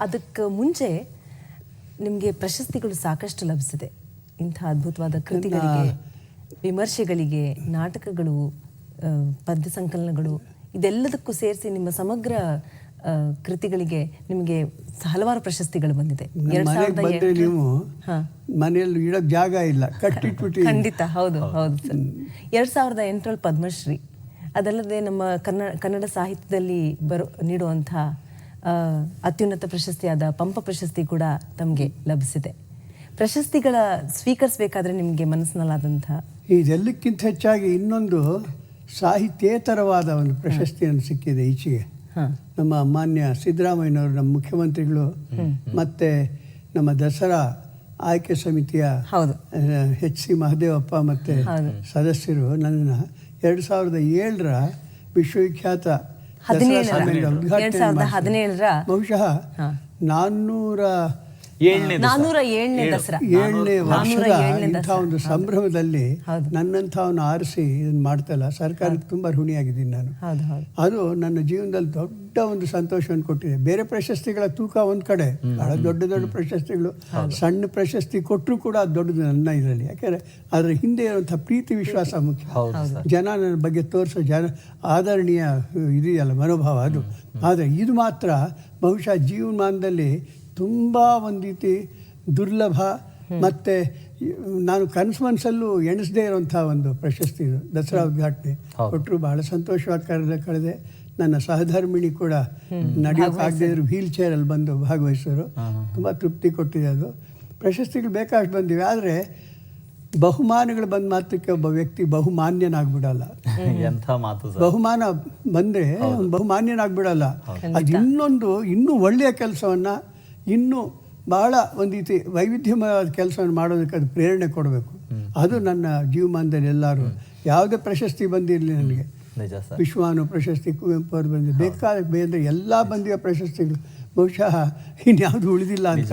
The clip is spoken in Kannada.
ಅದಕ್ಕೆ ಮುಂಚೆ ನಿಮಗೆ ಪ್ರಶಸ್ತಿಗಳು ಸಾಕಷ್ಟು ಲಭಿಸಿದೆ. ಇಂಥ ಅದ್ಭುತವಾದ ಕೃತಿಗಳಿಗೆ ವಿಮರ್ಶೆಗಳಿಗೆ ನಾಟಕಗಳು ಪದ್ಯ ಸಂಕಲನಗಳು ಇದೆಲ್ಲದಕ್ಕೂ ಸೇರಿಸಿ ನಿಮ್ಮ ಸಮಗ್ರ ಕೃತಿಗಳಿಗೆ ನಿಮಗೆ ಹಲವಾರು ಪ್ರಶಸ್ತಿಗಳು ಬಂದಿದೆ. ನೀವು. ಮನೆಯಲ್ಲಿ ಇಡೋಕೆ ಜಾಗ ಇಲ್ಲ. ಕಟ್ಟಿಟ್ಬಿಟ್ಟು ಖಂಡಿತ ಹೌದು ಹೌದು. ಸರ್. ಎರಡ್ ಸಾವಿರದ ಎಂಟರಲ್ಲಿ ಪದ್ಮಶ್ರೀ. ಅದಲ್ಲದೆ ನಮ್ಮ ಕನ್ನಡ ಕನ್ನಡ ಸಾಹಿತ್ಯದಲ್ಲಿ ಬರೋ ನೀಡುವಂಥ ಆ, ಅತ್ಯುನ್ನತ ಪ್ರಶಸ್ತಿಯಾದ ಪಂಪ ಪ್ರಶಸ್ತಿ ಕೂಡ ತಮಗೆ ಲಭಿಸಿದೆ. ಪ್ರಶಸ್ತಿಗಳ ಸ್ವೀಕರಿಸಬೇಕಾದ್ರೆ ನಿಮಗೆ ಮನಸ್ಸಿನಲ್ಲಾದಂಥ ಇದೆಲ್ಲಕ್ಕಿಂತ ಹೆಚ್ಚಾಗಿ ಇನ್ನೊಂದು ಸಾಹಿತ್ಯೇತರವಾದ ಒಂದು ಪ್ರಶಸ್ತಿಯನ್ನು ಸಿಕ್ಕಿದೆ ಈಚೆಗೆ. ನಮ್ಮ ಮಾನ್ಯ ಸಿದ್ದರಾಮಯ್ಯನವರು ನಮ್ಮ ಮುಖ್ಯಮಂತ್ರಿಗಳು ಮತ್ತು ನಮ್ಮ ದಸರಾ ಆಯ್ಕೆ ಸಮಿತಿಯ ಹೌದು. ಎಚ್ ಸಿ ಮಹದೇವಪ್ಪ ಮತ್ತು ಸದಸ್ಯರು ನನ್ನ ಎರಡು ಸಾವಿರದ ಏಳರ ವಿಶ್ವವಿಖ್ಯಾತ ಹದಿನೇಳರ. ಎರಡ್ ಸಾವಿರದ ಹದಿನೇಳರ. ಬಹುಶಃ ನಾನ್ನೂರ ಏಳನೇ ನಾನೂರ ಏಳನೇ ದಸರಾ. ಏಳನೇ ವರ್ಷದ ಏಳನೇ ಇಂಥ ಒಂದು ಸಂಭ್ರಮದಲ್ಲಿ. ನನ್ನಂಥವನ್ನ ಆರಿಸಿ ಇದನ್ನು ಮಾಡ್ತಲ್ಲ ಸರ್ಕಾರಕ್ಕೆ ತುಂಬಾ ಋಣಿಯಾಗಿದ್ದೀನಿ ನಾನು. ಹೌದು ಹೌದು. ಅದು ನನ್ನ ಜೀವನದಲ್ಲಿ ದೊಡ್ಡ ಒಂದು ಸಂತೋಷವನ್ನು ಕೊಟ್ಟಿದೆ. ಬೇರೆ ಪ್ರಶಸ್ತಿಗಳ ತೂಕ ಒಂದ್ ಕಡೆ. ಬಹಳ ದೊಡ್ಡ ದೊಡ್ಡ ಪ್ರಶಸ್ತಿಗಳು. ಸಣ್ಣ ಪ್ರಶಸ್ತಿ ಕೊಟ್ಟರು ಕೂಡ ಅದು ದೊಡ್ಡದು ನನ್ನ ಇದರಲ್ಲಿ. ಯಾಕಂದ್ರೆ ಅದರ ಹಿಂದೆ ಇರುವಂತಹ ಪ್ರೀತಿ ವಿಶ್ವಾಸ ಮುಖ್ಯ. ಜನ ನನ್ನ ಬಗ್ಗೆ ತೋರಿಸೋ ಜನ ಆದರಣೀಯ ಇದೆಯಲ್ಲ ಮನೋಭಾವ ಅದು. ಆದರೆ ಇದು ಮಾತ್ರ ಬಹುಶಃ ಜೀವಮಾನದಲ್ಲಿ ತುಂಬ ಒಂದು ರೀತಿ ದುರ್ಲಭ. ಮತ್ತು ನಾನು ಕನಸು ಮನಸ್ಸಲ್ಲೂ ಎಣಿಸದೇ ಇರುವಂಥ ಒಂದು ಪ್ರಶಸ್ತಿ ಇದು ದಸರಾ ಉದ್ಘಾಟನೆ. ಕೊಟ್ಟರು ಬಹಳ ಸಂತೋಷವಾಗಿ ಕಳೆದ ಕಳೆದೆ. ನನ್ನ ಸಹಧರ್ಮಿಣಿ ಕೂಡ ನಡೆಯೋಕ್ಕಾಗದೇ ಇದ್ರು ವೀಲ್ ಚೇರಲ್ಲಿ ಬಂದು ಭಾಗವಹಿಸೋರು ತುಂಬ ತೃಪ್ತಿ ಕೊಟ್ಟಿದೆ ಅದು. ಪ್ರಶಸ್ತಿಗಳು ಬೇಕಾಷ್ಟು ಬಂದಿವೆ ಆದರೆ ಬಹುಮಾನಗಳು ಬಂದ ಮಾತ್ರಕ್ಕೆ ಒಬ್ಬ ವ್ಯಕ್ತಿ ಬಹುಮಾನ್ಯನಾಗ್ಬಿಡಲ್ಲ. ಎಂಥ ಮಾತು ಬಹುಮಾನ ಬಂದರೆ ಬಹುಮಾನ್ಯನಾಗ್ಬಿಡಲ್ಲ. ಅದು ಇನ್ನೊಂದು ಇನ್ನೂ ಒಳ್ಳೆಯ ಕೆಲಸವನ್ನು ಇನ್ನೂ ಬಹಳ ಒಂದು ರೀತಿ ವೈವಿಧ್ಯಮಯವಾದ ಕೆಲಸವನ್ನು ಮಾಡೋದಕ್ಕೆ ಅದು ಪ್ರೇರಣೆ ಕೊಡಬೇಕು. ಅದು ನನ್ನ ಜೀವಮಾನದಲ್ಲಿ ಎಲ್ಲರೂ ಯಾವುದೇ ಪ್ರಶಸ್ತಿ ಬಂದಿರಲಿ ನನಗೆ. ವಿಶ್ವಾನು ಪ್ರಶಸ್ತಿ ಕುವೆಂಪು ಅವರು ಬಂದಿದೆ ಬೇಕಾದ ಬೇಂದ್ರೆ ಎಲ್ಲ ಬಂದಿರೋ ಪ್ರಶಸ್ತಿಗಳು ಬಹುಶಃ ಇನ್ಯಾವುದು ಉಳಿದಿಲ್ಲ ಅಂತ